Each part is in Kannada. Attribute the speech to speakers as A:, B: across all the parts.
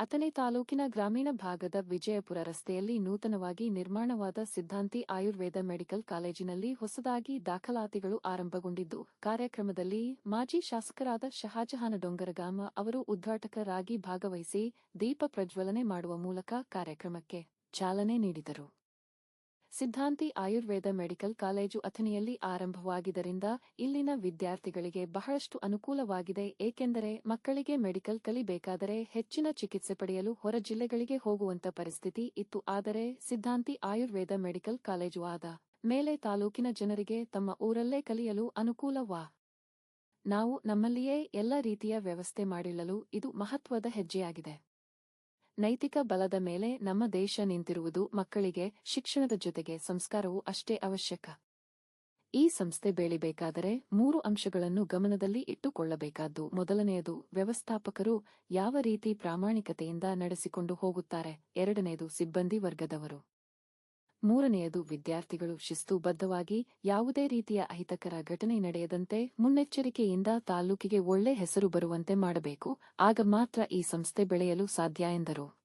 A: ಅಥಣಿ ತಾಲೂಕಿನ ಗ್ರಾಮೀಣ ಭಾಗದ ವಿಜಯಪುರ ರಸ್ತೆಯಲ್ಲಿ ನೂತನವಾಗಿ ನಿರ್ಮಾಣವಾದ ಸಿದ್ಧಾಂತಿ ಆಯುರ್ವೇದ ಮೆಡಿಕಲ್ ಕಾಲೇಜಿನಲ್ಲಿ ಹೊಸದಾಗಿ ದಾಖಲಾತಿಗಳು ಆರಂಭಗೊಂಡಿದ್ದು, ಕಾರ್ಯಕ್ರಮದಲ್ಲಿ ಮಾಜಿ ಶಾಸಕರಾದ ಶಹಾಜಹಾನ ಡೊಂಗರಗಾಮ ಅವರು ಉದ್ಘಾಟಕರಾಗಿ ಭಾಗವಹಿಸಿ ದೀಪ ಪ್ರಜ್ವಲನೆ ಮಾಡುವ ಮೂಲಕ ಕಾರ್ಯಕ್ರಮಕ್ಕೆ ಚಾಲನೆ ನೀಡಿದರು. ಸಿದ್ಧಾಂತಿ ಆಯುರ್ವೇದ ಮೆಡಿಕಲ್ ಕಾಲೇಜು ಅಥಣಿಯಲ್ಲಿ ಆರಂಭವಾಗಿದ್ದರಿಂದ ಇಲ್ಲಿನ ವಿದ್ಯಾರ್ಥಿಗಳಿಗೆ ಬಹಳಷ್ಟು ಅನುಕೂಲವಾಗಿದೆ, ಏಕೆಂದರೆ ಮಕ್ಕಳಿಗೆ ಮೆಡಿಕಲ್ ಕಲಿಬೇಕಾದರೆ ಹೆಚ್ಚಿನ ಚಿಕಿತ್ಸೆ ಪಡೆಯಲು ಹೊರ ಜಿಲ್ಲೆಗಳಿಗೆ ಹೋಗುವಂತ ಪರಿಸ್ಥಿತಿ ಇತ್ತು. ಆದರೆ ಸಿದ್ಧಾಂತಿ ಆಯುರ್ವೇದ ಮೆಡಿಕಲ್ ಕಾಲೇಜು ಆದ ಮೇಲೆ ತಾಲೂಕಿನ ಜನರಿಗೆ ತಮ್ಮ ಊರಲ್ಲೇ ಕಲಿಯಲು ಅನುಕೂಲವಾ ನಾವು ನಮ್ಮಲ್ಲಿಯೇ ಎಲ್ಲ ರೀತಿಯ ವ್ಯವಸ್ಥೆ ಮಾಡಿಕೊಳ್ಳಲು ಇದು ಮಹತ್ವದ ಹೆಜ್ಜೆಯಾಗಿದೆ. ನೈತಿಕ ಬಲದ ಮೇಲೆ ನಮ್ಮ ದೇಶ ನಿಂತಿರುವುದು ಮಕ್ಕಳಿಗೆ, ಶಿಕ್ಷಣದ ಜೊತೆಗೆ ಸಂಸ್ಕಾರವು ಅಷ್ಟೇ ಅವಶ್ಯಕ. ಈ ಸಂಸ್ಥೆ ಬೆಳಿಬೇಕಾದರೆ ಮೂರು ಅಂಶಗಳನ್ನು ಗಮನದಲ್ಲಿ ಇಟ್ಟುಕೊಳ್ಳಬೇಕಾದ್ದು, ಮೊದಲನೆಯದು ವ್ಯವಸ್ಥಾಪಕರು ಯಾವ ರೀತಿ ಪ್ರಾಮಾಣಿಕತೆಯಿಂದ ನಡೆಸಿಕೊಂಡು ಹೋಗುತ್ತಾರೆ, ಎರಡನೆಯದು ಸಿಬ್ಬಂದಿ ವರ್ಗದವರು. ಮೂರನೆಯದು, ವಿದ್ಯಾರ್ಥಿಗಳು ಶಿಸ್ತುಬದ್ಧವಾಗಿ ಯಾವುದೇ ರೀತಿಯ ಅಹಿತಕರ ಘಟನೆ ನಡೆಯದಂತೆ ಮುನ್ನೆಚ್ಚರಿಕೆಯಿಂದ ತಾಲ್ಲೂಕಿಗೆ ಒಳ್ಳೆ ಹೆಸರು ಬರುವಂತೆ ಮಾಡಬೇಕು. ಆಗ ಮಾತ್ರ ಈ ಸಂಸ್ಥೆ ಬೆಳೆಯಲು ಸಾಧ್ಯ ಎಂದರು.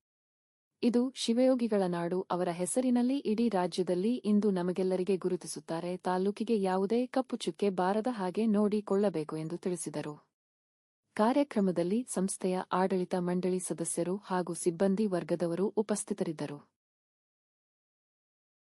A: ಇದು ಶಿವಯೋಗಿಗಳ ನಾಡು. ಅವರ ಹೆಸರಿನಲ್ಲಿ ಇಡೀ ರಾಜ್ಯದಲ್ಲಿ ಇಂದು ನಮಗೆಲ್ಲರಿಗೆ ಗುರುತಿಸುತ್ತಾರೆ. ತಾಲ್ಲೂಕಿಗೆ ಯಾವುದೇ ಕಪ್ಪು ಚುಕ್ಕೆ ಬಾರದ ಹಾಗೆ ನೋಡಿಕೊಳ್ಳಬೇಕು ಎಂದು ತಿಳಿಸಿದರು. ಕಾರ್ಯಕ್ರಮದಲ್ಲಿ ಸಂಸ್ಥೆಯ ಆಡಳಿತ ಮಂಡಳಿ ಸದಸ್ಯರು ಹಾಗೂ ಸಿಬ್ಬಂದಿ ವರ್ಗದವರು ಉಪಸ್ಥಿತರಿದ್ದರು.